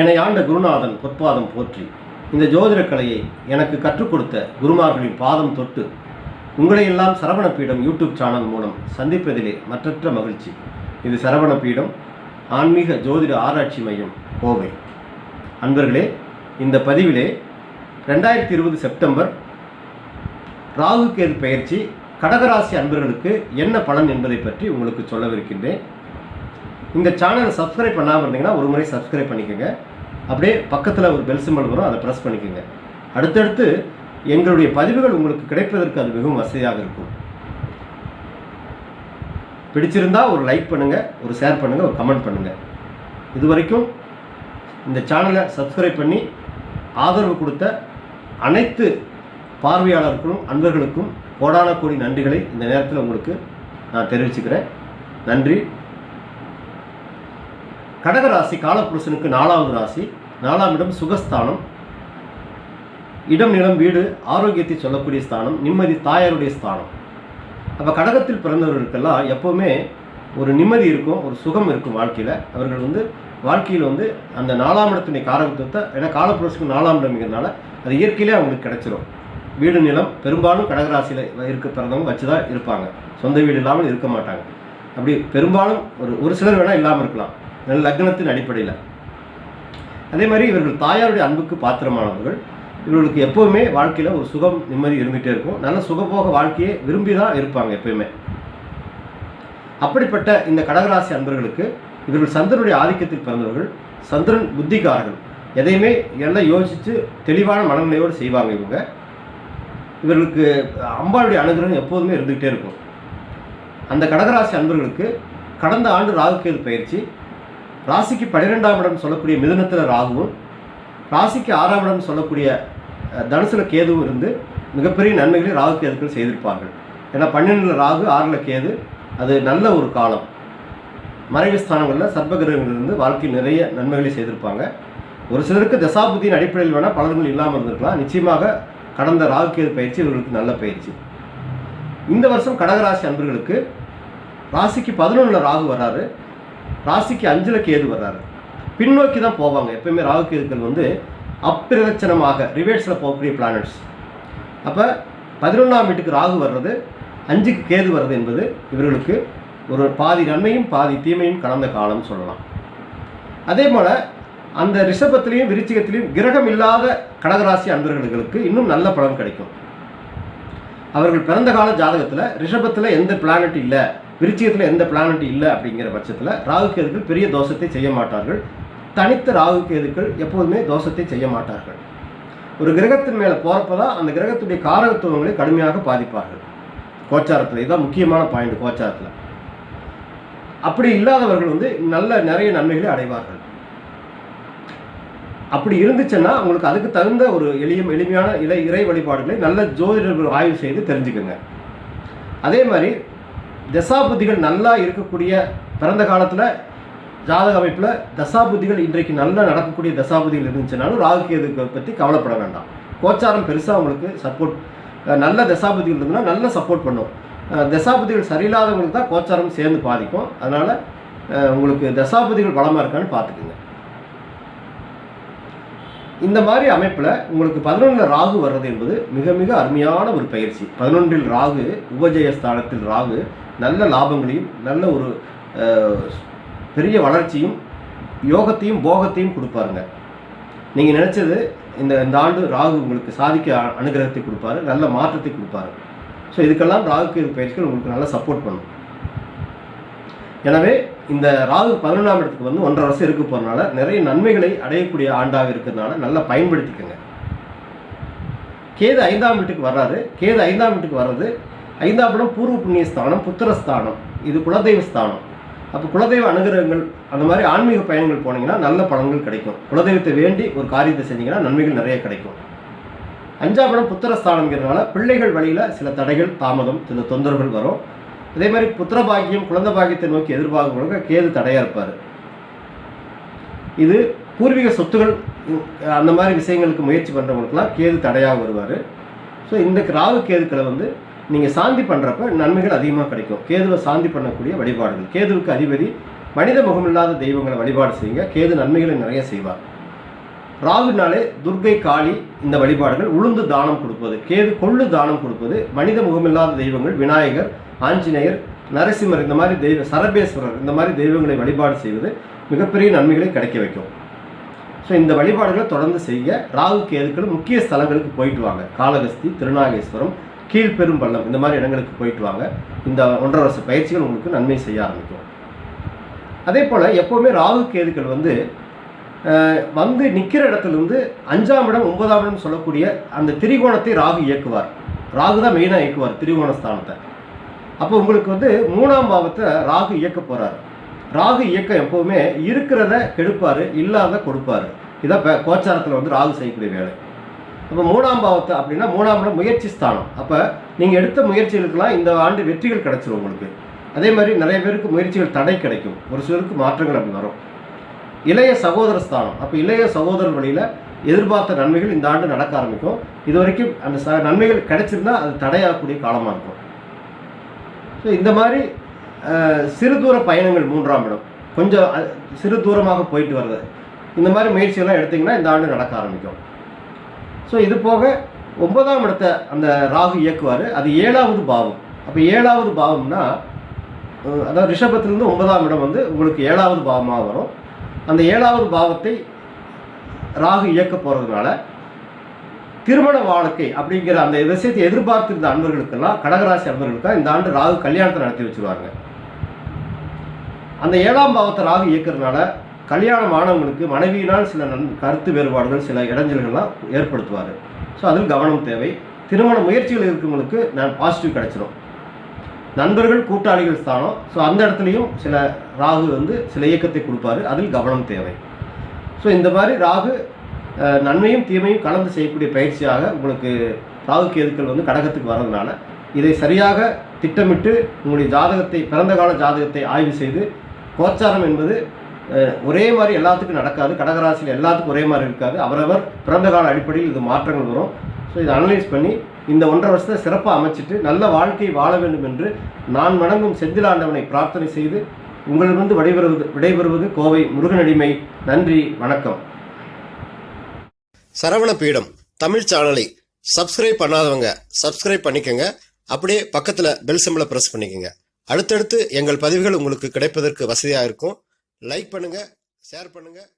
என்னை ஆண்ட குருநாதன் பொற்பாதம் போற்றி. இந்த ஜோதிடக் கலையை எனக்கு கற்றுக் கொடுத்த குருமார்களின் பாதம் தொட்டு உங்களையெல்லாம் சரவண பீடம் யூடியூப் சேனல் மூலம் சந்திப்பதிலே மற்றற்ற மகிழ்ச்சி. இது சரவண பீடம் ஆன்மீக ஜோதிட ஆராய்ச்சி மையம் கோவை. அன்பர்களே இந்த பதிவிலே ரெண்டாயிரத்தி இருபது செப்டம்பர் ராகு கேது பயிற்சி கடகராசி அன்பர்களுக்கு என்ன பலன் என்பதை பற்றி உங்களுக்கு சொல்லவிருக்கின்றேன். இந்த சேனலை சப்ஸ்கிரைப் பண்ணாமல் இருந்தீங்கன்னா ஒரு முறை சப்ஸ்கிரைப் பண்ணிக்கோங்க. அப்படியே பக்கத்தில் ஒரு பெல் சிம்பல் வரும் அதை ப்ரெஸ் பண்ணிக்கோங்க. அடுத்தடுத்து எங்களுடைய பதிவுகள் உங்களுக்கு கிடைப்பதற்கு அது மிகவும் வசதியாக இருக்கும். பிடிச்சிருந்தா ஒரு லைக் பண்ணுங்கள் ஒரு ஷேர் பண்ணுங்கள் ஒரு கமெண்ட் பண்ணுங்கள் இது வரைக்கும் இந்த சேனலை சப்ஸ்கிரைப் பண்ணி ஆதரவு கொடுத்த அனைத்து பார்வையாளர்களுக்கும் அன்பர்களுக்கும் கோடான கோடி நன்றிகளை இந்த நேரத்தில் உங்களுக்கு நான் தெரிவிச்சுக்கிறேன். நன்றி. கடகராசி காலப்புருஷனுக்கு நாலாவது ராசி. நாலாம் இடம் சுகஸ்தானம். இடம் நிலம் வீடு ஆரோக்கியத்தை சொல்லக்கூடிய ஸ்தானம். நிம்மதி தாயாருடைய ஸ்தானம். அப்போ கடகத்தில் பிறந்தவர்களுக்கெல்லாம் எப்போவுமே ஒரு நிம்மதி இருக்கும் ஒரு சுகம் இருக்கும் வாழ்க்கையில். அவர்கள் வந்து வாழ்க்கையில் வந்து அந்த நாலாம் இடத்துடைய காரகத்துவத்தை ஏன்னா காலப்புருஷனுக்கு நாலாம் இடம்ங்கிறதுனால அது இயற்கையிலே அவங்களுக்கு கிடைச்சிரும். வீடு நிலம் பெரும்பாலும் கடகராசியில் இருக்க பிறந்தவங்க வச்சு தான் இருப்பாங்க. சொந்த வீடு இல்லாமல் இருக்க மாட்டாங்க. அப்படி பெரும்பாலும் ஒரு ஒரு சிலர் வேணால் இல்லாமல் இருக்கலாம். லக்னத்தின் அடிப்படையில். அதே மாதிரி இவர்கள் தாயாருடைய அன்புக்கு பாத்திரமானவர்கள். இவர்களுக்கு எப்போவுமே வாழ்க்கையில் ஒரு சுகம் நிம்மதி இருந்துகிட்டே இருக்கும். நல்ல சுகபோக வாழ்க்கையை விரும்பி தான் இருப்பாங்க எப்பயுமே. அப்படிப்பட்ட இந்த கடகராசி அன்பர்களுக்கு இவர்கள் சந்திரனுடைய ஆதிக்கத்தில் பிறந்தவர்கள் சந்திரன் புத்திகாரர்கள். எதையுமே எல்லாம் யோசித்து தெளிவான மனநிலையோடு செய்வாங்க இவங்க. இவர்களுக்கு அம்பாளுடைய அனுகிரகம் எப்போதுமே இருந்துகிட்டே இருக்கும். அந்த கடகராசி அன்பர்களுக்கு கடந்த ஆண்டு ராகுகேது பயிற்சி ராசிக்கு பன்னிரெண்டாம் இடம் சொல்லக்கூடிய மிதனத்தில் ராகுவும் ராசிக்கு ஆறாம் இடம் சொல்லக்கூடிய தனுசுல கேதுவும் இருந்து மிகப்பெரிய நன்மைகளை ராகு கேதுக்கள் செய்திருப்பார்கள். ஏன்னா பன்னெண்டில் ராகு ஆறில் கேது அது நல்ல ஒரு காலம். மறைவு ஸ்தானங்களில் சர்ப்பகிரகங்களிலிருந்து வாழ்க்கையில் நிறைய நன்மைகளை செய்திருப்பாங்க. ஒரு சிலருக்கு தசாபுத்தியின் அடிப்படையில் வேணால் பலன்கள் இல்லாமல் இருந்திருக்கலாம். நிச்சயமாக கடந்த ராகு கேது பயிற்சி இவர்களுக்கு நல்ல பயிற்சி. இந்த வருஷம் கடகராசி அன்பர்களுக்கு ராசிக்கு பதினொன்றில் ராகு வராரு. ராசிக்கு அஞ்சில் கேது வர்றாரு. பின்னோக்கி தான் போவாங்க. எப்பயுமே ராகு கேதுக்கள் வந்து அப்பிரதட்சணமாக ரிவேர்ஸில் போகக்கூடிய பிளானட்ஸ் அப்போ பதினொன்றாம் வீட்டுக்கு ராகு வர்றது அஞ்சுக்கு கேது வர்றது என்பது இவர்களுக்கு ஒரு பாதி நன்மையும் பாதி தீமையும் கலந்த காலம் சொல்லலாம். அதே போல் அந்த ரிஷபத்திலையும் விருச்சிகத்திலையும் கிரகம் இல்லாத கடகராசி அன்பர்களுக்கு இன்னும் நல்ல பலன் கிடைக்கும். அவர்கள் பிறந்த கால ஜாதகத்தில் ரிஷபத்தில் எந்த பிளானட் இல்லை. விருச்சிகத்தில் எந்த பிளானட் இல்லை அப்படிங்கிற பட்சத்தில் ராகு கேதுக்கள் பெரிய தோஷத்தை செய்ய மாட்டார்கள். தனித்த ராகு கேதுக்கள் எப்போதுமே தோஷத்தை செய்ய மாட்டார்கள். ஒரு கிரகத்தின் மேலே போகிறப்ப தான் அந்த கிரகத்துடைய காரகத்துவங்களை கடுமையாக பாதிப்பார்கள். கோச்சாரத்தில் இதுதான் முக்கியமான பாயிண்ட் கோச்சாரத்தில். அப்படி இல்லாதவர்கள் வந்து நல்ல நிறைய நன்மைகளை அடைவார்கள். அப்படி இருந்துச்சுன்னா உங்களுக்கு அதுக்கு தகுந்த ஒரு எளிய எளிமையான இலை இறை வழிபாடுகளை நல்ல ஜோதிடர்கள் ஆய்வு செய்து தெரிஞ்சுக்கோங்க. அதே மாதிரி தசாபுத்திகள் நல்லா இருக்கக்கூடிய பிறந்த காலத்தில் ஜாதக அமைப்பில் தசாபுத்திகள் இன்றைக்கு நல்லா நடக்கக்கூடிய தசாபுத்திகள் இருந்துச்சுனாலும் ராகுகேதுக்கு பற்றி கவலைப்பட வேண்டாம். கோச்சாரம் பெருசாக உங்களுக்கு சப்போர்ட் நல்ல தசாபுத்திகள் இருந்ததுன்னா நல்ல சப்போர்ட் பண்ணும். தசாபுதிகள் சரியில்லாதவங்களுக்கு தான் கோச்சாரம் சேர்ந்து பாதிக்கும். அதனால் உங்களுக்கு தசாபுதிகள் பலமாக இருக்கான்னு பார்த்துக்குங்க. இந்த மாதிரி அமைப்பில் உங்களுக்கு பதினொன்றில் ராகு வர்றது என்பது மிக மிக அருமையான ஒரு பயிற்சி. பதினொன்றில் ராகு உபஜயஸ்தானத்தில் ராகு நல்ல லாபங்களையும் நல்ல ஒரு பெரிய வளர்ச்சியும் யோகத்தையும் போகத்தையும் கொடுப்பாருங்க. நீங்கள் நினச்சது இந்த இந்த ஆண்டு ராகு உங்களுக்கு சாதிக்க அனுகிரகத்தை கொடுப்பாரு நல்ல மாற்றத்தை கொடுப்பாரு. ஸோ இதுக்கெல்லாம் ராகுக்கு பயிற்சிகள் உங்களுக்கு நல்லா சப்போர்ட் பண்ணும். எனவே இந்த ராகு பதினொன்றாம் இடத்துக்கு வந்து ஒன்றரை வருஷம் இருக்க போகிறனால நிறைய நன்மைகளை அடையக்கூடிய ஆண்டாக இருக்கிறதுனால நல்லா பயன்படுத்திக்கோங்க. கேது ஐந்தாம் வீட்டுக்கு வர்றாரு. கேது ஐந்தாம் வீட்டுக்கு வர்றது ஐந்தாம் இடம் பூர்வ புண்ணிய ஸ்தானம் புத்திரஸ்தானம் இது குலதெய்வ ஸ்தானம். அப்போ குலதெய்வ அனுகிரகங்கள் அந்த மாதிரி ஆன்மீக பயணங்கள் போனீங்கன்னா நல்ல பலன்கள் கிடைக்கும். குலதெய்வத்தை வேண்டி ஒரு காரியத்தை செஞ்சீங்கன்னா நன்மைகள் நிறைய கிடைக்கும். அஞ்சாம் இடம் புத்திரஸ்தானம்ங்கிறதுனால பிள்ளைகள் வழியில் சில தடைகள் தாமதம் சில தொந்தரவுகள் வரும். அதே மாதிரி புத்திர பாக்கியம் குழந்தை பாக்கியத்தை நோக்கி எதிர்பார்க்கிறவங்க கேது தடையாக இருப்பார். இது பூர்வீக சொத்துகள் அந்த மாதிரி விஷயங்களுக்கு முயற்சி பண்ணுறவங்களுக்குலாம் கேது தடையாக வருவார். ஸோ இந்த ராகு கேதுக்களை வந்து நீங்கள் சாந்தி பண்ணுறப்ப நன்மைகள் அதிகமாக கிடைக்கும். கேதுவை சாந்தி பண்ணக்கூடிய வழிபாடுகள். கேதுவுக்கு அதிபதி மனித முகமில்லாத தெய்வங்களை வழிபாடு செய்யுங்க. கேது நன்மைகளை நிறைய செய்வார். ராகுனாலே துர்கை காளி இந்த வழிபாடுகள் உளுந்து தானம் கொடுப்பது கேது கொள்ளு தானம் கொடுப்பது மனித முகமில்லாத தெய்வங்கள் விநாயகர் ஆஞ்சநேயர் நரசிம்மர் இந்த மாதிரி தெய்வ சரபேஸ்வரர் இந்த மாதிரி தெய்வங்களை வழிபாடு செய்வது மிகப்பெரிய நன்மைகளை கிடைக்க வைக்கும். ஸோ இந்த வழிபாடுகளை தொடர்ந்து செய்ய ராகு கேதுக்கள் முக்கிய ஸ்தலங்களுக்கு போயிட்டு வாங்க. காளகஸ்தி திருநாகேஸ்வரம் கீழ்பெரும்பள்ளம் இந்த மாதிரி இடங்களுக்கு போயிட்டு வாங்க. இந்த ஒன்றரை வருஷ பயிற்சிகள் உங்களுக்கு நன்மை செய்ய ஆரம்பிக்கும். அதே போல் எப்போவுமே ராகு கேதுக்கள் வந்து வந்து நிற்கிற இடத்துலேருந்து அஞ்சாம் இடம் ஒன்பதாம் இடம் சொல்லக்கூடிய அந்த திரிகோணத்தை ராகு இயக்குவார். ராகு தான் மெயினாக இயக்குவார் திரிகோண ஸ்தானத்தை அப்போ உங்களுக்கு வந்து மூணாம் பாவத்தை ராகு இயக்க போகிறார் ராகு இயக்கம் எப்போவுமே இருக்கிறத கெடுப்பார் இல்லாத கொடுப்பார். இதான் இப்போ கோச்சாரத்தில் வந்து ராகு செய்யக்கூடிய வேலை. அப்போ மூணாம் பாவத்தை அப்படின்னா மூணாம் இடம் முயற்சி ஸ்தானம். அப்போ நீங்கள் எடுத்த முயற்சிகளுக்கெல்லாம் இந்த ஆண்டு வெற்றிகள் கிடச்சிரும் உங்களுக்கு. அதே மாதிரி நிறைய பேருக்கு முயற்சிகள் தடை கிடைக்கும். ஒரு சிலருக்கு மாற்றங்கள் அப்படி வரும். இளைய சகோதர ஸ்தானம். அப்போ இளைய சகோதரர் வழியில் எதிர்பார்த்த நன்மைகள் இந்த ஆண்டு நடக்க ஆரம்பிக்கும். இது வரைக்கும் அந்த ச நன்மைகள் கிடைச்சிருந்தா அது தடையாகக்கூடிய காலமாக இருக்கும். ஸோ இந்த மாதிரி சிறு தூர பயணங்கள் மூன்றாம் இடம். கொஞ்சம் சிறு தூரமாக போயிட்டு வர்றது. இந்த மாதிரி முயற்சியெல்லாம் எடுத்திங்கன்னா இந்த ஆண்டு நடக்க ஆரம்பிக்கும். ஸோ இது போக ஒன்பதாம் இடத்தை அந்த ராகு இயக்குவார். அது ஏழாவது பாவம். அப்போ ஏழாவது பாவம்னா அதாவது ரிஷபத்திலேருந்து ஒன்பதாம் இடம் வந்து உங்களுக்கு ஏழாவது பாவமாக வரும். அந்த ஏழாவது பாவத்தை ராகு இயக்க போகிறதுனால திருமண வாழ்க்கை அப்படிங்கிற அந்த விஷயத்தை எதிர்பார்த்திருந்த அன்பர்களுக்கெல்லாம் கடகராசி அன்பர்களுக்கெல்லாம் இந்த ஆண்டு ராகு கல்யாணத்தை நடத்தி வச்சுருவாங்க. அந்த ஏழாம் பாவத்தை ராகு இயக்கிறதுனால கல்யாணம் ஆனவங்களுக்கு மனைவியினால் சில நன் கருத்து வேறுபாடுகள் சில இடைஞ்சல்கள்லாம் ஏற்படுத்துவார். ஸோ அதில் கவனம் தேவை. திருமண முயற்சிகள் இருக்கிறவங்களுக்கு நான் பாசிட்டிவ் கிடச்சிடும் நண்பர்கள் கூட்டாளிகள் ஸ்தானம். ஸோ அந்த இடத்துலையும் சில ராகு வந்து சில இயக்கத்தை கொடுப்பாரு. அதில் கவனம் தேவை. ஸோ இந்த மாதிரி ராகு நன்மையும் தீமையும் கலந்து செய்யக்கூடிய பயிற்சியாக உங்களுக்கு ராகு கேதுக்கள் வந்து கடகத்துக்கு வர்றதுனால இதை சரியாக திட்டமிட்டு உங்களுடைய ஜாதகத்தை பிறந்த கால ஜாதகத்தை ஆய்வு செய்து கோச்சாரம் என்பது ஒரே மாதிரி எல்லாத்துக்கும் நடக்காது. கடகராசியில் எல்லாத்துக்கும் ஒரே மாதிரி இருக்காது. அவரவர் பிறந்த கால அடிப்படையில் இது மாற்றங்கள் வரும். ஸோ இதை அனலைஸ் பண்ணி இந்த ஒன்றரை வருஷத்தை சிறப்பாக அமைச்சிட்டு நல்ல வாழ்க்கை வாழ வேண்டும் என்று நான் வணங்கும் செந்திலாண்டவனை பிரார்த்தனை செய்து உங்களிடமிருந்து விடைபெறுவது விடைபெறுவது கோவை முருகனடிமை. நன்றி வணக்கம். சரவண பீடம் தமிழ் சேனலை சப்ஸ்கிரைப் பண்ணாதவங்க சப்ஸ்கிரைப் பண்ணிக்கோங்க. அப்படியே பக்கத்தில் பெல் சிம்பிளை பிரஸ் பண்ணிக்கோங்க. அடுத்தடுத்து எங்கள் பதிவுகள் உங்களுக்கு கிடைப்பதற்கு வசதியாக இருக்கும். லைக் பண்ணுங்கள் ஷேர் பண்ணுங்கள்